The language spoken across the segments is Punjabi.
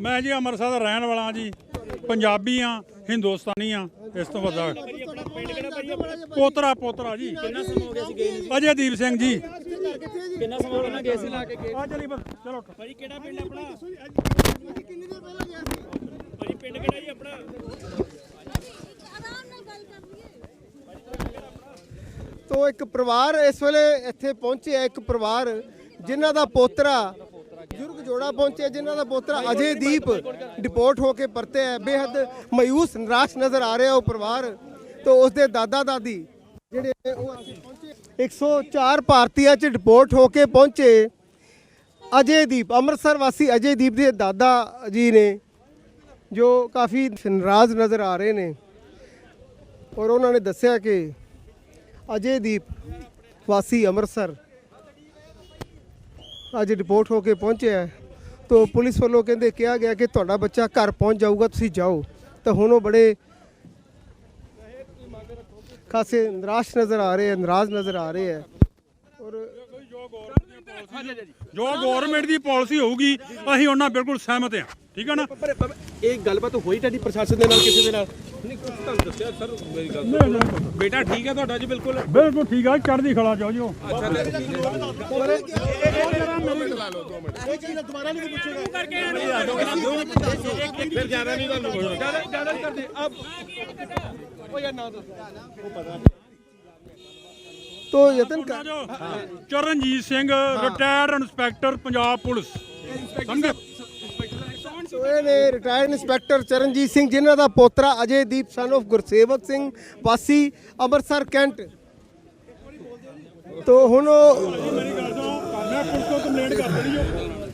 ਮੈਂ ਜੀ ਅੰਮ੍ਰਿਤਸਰ ਦਾ ਰਹਿਣ ਵਾਲਾ ਜੀ ਪੰਜਾਬੀ ਆ ਹਿੰਦੁਸਤਾਨੀ ਆ ਇਸ ਤੋਂ ਵੱਡਾ। ਪੋਤਰਾ ਪੋਤਰਾ ਜੀ। ਕਿੰਨਾ ਸਮਾਂ ਹੋ ਗਿਆ ਸੀ ਗਏ ਨੂੰ? ਅਜੇਦੀਪ ਸਿੰਘ ਜੀ। ਕਿੰਨਾ ਸਮਾਂ ਉਹਨਾਂ ਗਏ ਸੀ ਲਾ ਕੇ ਗਏ? ਆ ਚਲੀ ਚਲੋ ਭਾਜੀ ਕਿਹੜਾ ਪਿੰਡ ਆਪਣਾ? ਭਾਜੀ ਪਿੰਡ ਕਿਹੜਾ ਜੀ ਆਪਣਾ ਆਰਾਮ ਨਾਲ ਗੱਲ ਕਰ ਲਈਏ ਤੋ ਇੱਕ ਪਰਿਵਾਰ ਇਸ ਵੇਲੇ ਇੱਥੇ ਪਹੁੰਚਿਆ ਇੱਕ ਪਰਿਵਾਰ ਜਿਨ੍ਹਾਂ ਦਾ ਪੋਤਰਾ ਜੋੜਾ ਪਹੁੰਚਿਆ ਜਿਨ੍ਹਾਂ ਦਾ ਪੋਤਰਾ ਅਜੇਦੀਪ ਡਿਪੋਰਟ ਹੋ ਕੇ ਪਰਤਿਆ ਹੈ। ਬੇਹੱਦ ਮਾਯੂਸ, ਨਿਰਾਸ਼ ਨਜ਼ਰ ਆ ਰਿਹਾ ਉਹ ਪਰਿਵਾਰ। ਤੋਂ ਉਸ ਦੇ ਦਾਦਾ ਦਾਦੀ ਜਿਹੜੇ ਉਹ ਇੱਥੇ ਪਹੁੰਚੇ। 104 ਭਾਰਤੀਆਂ ਚ ਡਿਪੋਰਟ ਹੋ ਕੇ ਪਹੁੰਚੇ ਅਜੇ ਦੀਪ। ਅੰਮ੍ਰਿਤਸਰ ਵਾਸੀ ਅਜੇ ਦੀਪ ਦੇ ਦਾਦਾ ਜੀ ਨੇ, ਜੋ ਕਾਫੀ ਨਾਰਾਜ਼ ਨਜ਼ਰ ਆ ਰਹੇ ਨੇ। ਔਰ ਉਹਨਾਂ ਨੇ ਦੱਸਿਆ ਕਿ ਅਜੇ ਦੀਪ ਵਾਸੀ ਅੰਮ੍ਰਿਤਸਰ ਅੱਜ ਰਿਪੋਰਟ ਹੋ ਕੇ ਪਹੁੰਚਿਆ ਹੈ। ਤੋ ਪੁਲਿਸ ਵੱਲੋਂ ਕਹਿੰਦੇ ਕਿਹਾ ਗਿਆ ਕਿ ਤੁਹਾਡਾ ਬੱਚਾ ਘਰ ਪਹੁੰਚ ਜਾਊਗਾ ਤੁਸੀਂ ਜਾਓ। ਤਾਂ ਹੁਣ ਉਹ ਬੜੇ ਖਾਸੇ ਨਿਰਾਸ਼ ਨਜ਼ਰ ਆ ਰਹੇ ਹੈ ਨਾਰਾਜ਼ ਨਜ਼ਰ ਆ ਰਹੇ ਹੈ। ਔਰ ਜੋ ਗਵਰਨਮੈਂਟ ਦੀ ਪਾਲਿਸੀ ਹੋਊਗੀ ਅਸੀਂ ਉਹਨਾਂ ਬਿਲਕੁਲ ਸਹਿਮਤ ਆ ਠੀਕ ਹੈ ਨਾ? ਇਹ ਗੱਲਬਾਤ ਹੋਈ ਤੁਹਾਡੀ ਪ੍ਰਸ਼ਾਸਨ ਦੇ ਨਾਲ ਕਿਸੇ ਦੇ ਨਾਲ? ਨਹੀਂ ਕੁਝ ਤੁਹਾਨੂੰ ਦੱਸਿਆ ਸਰ ਮੇਰੀ ਗੱਲ ਬੇਟਾ ਠੀਕ ਹੈ ਤੁਹਾਡਾ ਜੀ ਬਿਲਕੁਲ। ਬਿਲਕੁਲ ਠੀਕ ਆ ਚੜ੍ਹਦੀ ਖਲਾ ਜਾਓ ਜੋ ਫਿਰ ਜ਼ਿਆਦਾ ਨਹੀਂ ਤੁਹਾਨੂੰ ਜ਼ਿਆਦਾ ਜ਼ਿਆਦਾ ਨਹੀਂ ਕਰਦੇ। ਆਪ ਉਹ ਯਾਰ ਨਾ ਦੱਸ। ਤੋ ਯਤਨ ਕਰ Charanjit Singh retired inspector Punjab police. ਸਮਝੇ? ਨੇ ਰਿਟਾਇਰਡ ਇੰਸਪੈਕਟਰ ਚਰਨਜੀਤ ਸਿੰਘ ਜਿਨ੍ਹਾਂ ਦਾ ਪੋਤਰਾ ਅਜੇਦੀਪ ਸਨ of ਗੁਰਸੇਵਕ ਸਿੰਘ ਵਾਸੀ ਅੰਮ੍ਰਿਤਸਰ ਕੈਂਟ। ਤੋ ਹੁਣ ਉਹ ਮੈਂ ਪੁਲਿਸ ਤੋਂ ਕੰਪਲੇਂਟ ਕਰ ਦੇਣੀ ਓ।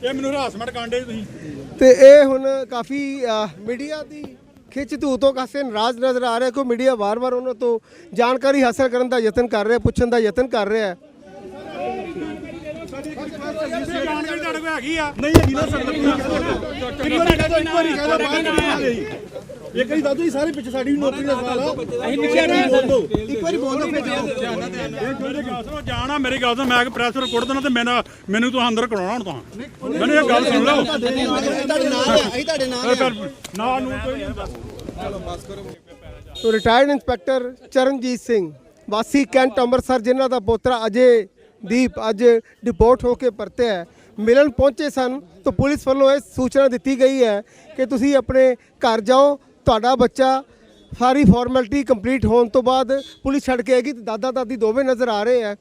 ਇਹ ਮੈਨੂੰ ਹਰਾਸਮੈਂਟ ਕਾਂਡੇ ਤੁਸੀਂ ਤੇ ਇਹ ਹੁਣ ਕਾਫੀ ਮੀਡੀਆ ਦੀ ਖਿੱਚ ਧੂ ਤੋਂ ਕਾਫੀ ਨਾਰਾਜ਼ ਨਜ਼ਰ ਆ ਰਿਹਾ ਕਿ ਮੀਡੀਆ ਵਾਰ-ਵਾਰ ਉਹਨਾਂ ਤੋਂ ਜਾਣਕਾਰੀ ਹਾਸਲ ਕਰਨ ਦਾ ਯਤਨ ਕਰ ਰਿਹਾ ਪੁੱਛਣ ਦਾ ਯਤਨ ਕਰ ਰਿਹਾ ਹੈ ਜਾਣਕਾਰੀ ਤੁਹਾਡੇ ਕੋਲ ਹੈਗੀ ਆ ਨਹੀਂ ਹੈਗੀ ਨਾ ਸਰ ਕਿੰਨੀ ਵਾਰੀ ਕਹਦਾ ਇੱਕ ਵਾਰੀ ਕਹਦਾ ਬਾਅਦ ਨਹੀਂ ਆ ਗਈ ਇੱਕ ਵਾਰੀ ਦਾਦੂ ਜੀ ਸਾਰੇ ਪਿੱਛੇ ਸਾਡੀ ਵੀ ਨੌਕਰੀ ਦਾ ਸਵਾਲ ਆ। ਅਸੀਂ ਪਿੱਛੇ ਨਹੀਂ ਬੋਲ ਇੱਕ ਵਾਰੀ ਬੋਲ ਦੋ ਫਿਰ ਜਾਓ ਮੇਰੀ ਗੱਲ ਸੁਣੋ ਜਾਣਾ ਮੇਰੀ ਗੱਲ ਸੁਣ ਮੈਂ ਕਿ ਪ੍ਰੈਸ ਰਿਕਾਰਡ ਦੇਣਾ ਤੇ ਮੈਨੂੰ ਮੈਨੂੰ ਤੁਸੀਂ ਅੰਦਰ ਕਰਾਉਣਾ ਹੁਣ ਤਾਂ। ਮੈਨੂੰ ਇਹ ਗੱਲ ਸੁਣ ਲਓ। ਤੁਹਾਡੇ ਨਾਲ ਹੈ ਅਸੀਂ ਤੁਹਾਡੇ ਨਾਲ ਇਹ ਫਿਰ ਨਾ ਨੂੰ ਕੋਈ ਨਹੀਂ। ਤੋ ਰਿਟਾਇਰਡ ਇੰਸਪੈਕਟਰ ਚਰਨਜੀਤ ਸਿੰਘ ਵਾਸੀ ਕੈਂਟ ਅੰਮ੍ਰਿਤਸਰ ਜਿਨ੍ਹਾਂ ਦਾ ਪੋਤਰਾ ਅਜੇ ਦੀਪ ਅੱਜ ਡਿਪੋਰਟ ਹੋ ਕੇ ਪਰਤਿਆ ਹੈ। ਮਿਲਣ ਪਹੁੰਚੇ ਸਨ ਤਾਂ ਪੁਲਿਸ ਵੱਲੋਂ ਇਹ ਸੂਚਨਾ ਦਿੱਤੀ ਗਈ ਹੈ ਕਿ ਤੁਸੀਂ ਆਪਣੇ ਘਰ ਜਾਓ ਤੁਹਾਡਾ ਬੱਚਾ ਸਾਰੀ ਫਾਰਮੈਲਿਟੀ ਕੰਪਲੀਟ ਹੋਣ ਤੋਂ ਬਾਅਦ ਪੁਲਿਸ ਛੱਡ ਕੇ ਆਏਗੀ ਤੇ ਦਾਦਾ ਦਾਦੀ ਦੋਵੇਂ ਨਜ਼ਰ ਆ ਰਹੇ ਹੈ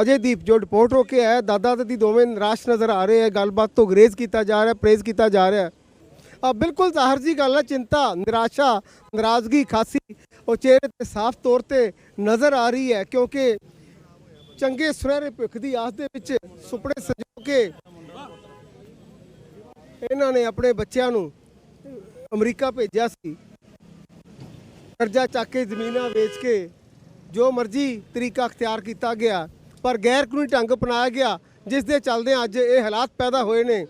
ਅਜੇਦੀਪ ਜੋ ਰਿਪੋਰਟ ਹੋ ਕੇ ਆਇਆ, ਦਾਦਾ ਦਾਦੀ ਦੋਵੇਂ ਨਿਰਾਸ਼ ਨਜ਼ਰ ਆ ਰਹੇ ਹੈ ਗੱਲਬਾਤ ਤੋਂ ਗਰੇਜ਼ ਕੀਤਾ ਜਾ ਰਿਹਾ, ਪ੍ਰੇਜ਼ ਕੀਤਾ ਜਾ ਰਿਹਾ। ਆ ਬਿਲਕੁਲ ਜ਼ਾਹਰ ਜੀ ਗੱਲ ਹੈ ਚਿੰਤਾ, ਨਿਰਾਸ਼ਾ, ਨਾਰਾਜ਼ਗੀ, ਖਾਸੀ, ਉਹ ਚਿਹਰੇ ਤੇ ਸਾਫ਼ ਤੌਰ ਤੇ ਨਜ਼ਰ ਆ ਰਹੀ ਹੈ ਕਿਉਂਕਿ ਚੰਗੇ ਸੁਨਹਿਰੇ ਭਵਿੱਖ ਦੀ ਆਸ ਦੇ ਵਿੱਚ ਸੁਪਨੇ ਸਜੋ ਕੇ ਇਹਨਾਂ ਨੇ ਆਪਣੇ ਬੱਚਿਆਂ ਨੂੰ ਅਮਰੀਕਾ ਭੇਜਿਆ ਸੀ। ਕਰਜ਼ਾ ਚੱਕ ਕੇ ਜ਼ਮੀਨਾਂ ਵੇਚ ਕੇ ਜੋ ਮਰਜ਼ੀ ਤਰੀਕਾ ਅਖਤਿਆਰ ਕੀਤਾ ਗਿਆ, ਪਰ ਗੈਰ ਕਾਨੂੰਨੀ ਢੰਗ ਅਪਣਾਇਆ ਗਿਆ, ਜਿਸ ਦੇ ਚੱਲਦੇ ਅੱਜ ਇਹ ਹਾਲਾਤ ਪੈਦਾ ਹੋਏ ਨੇ।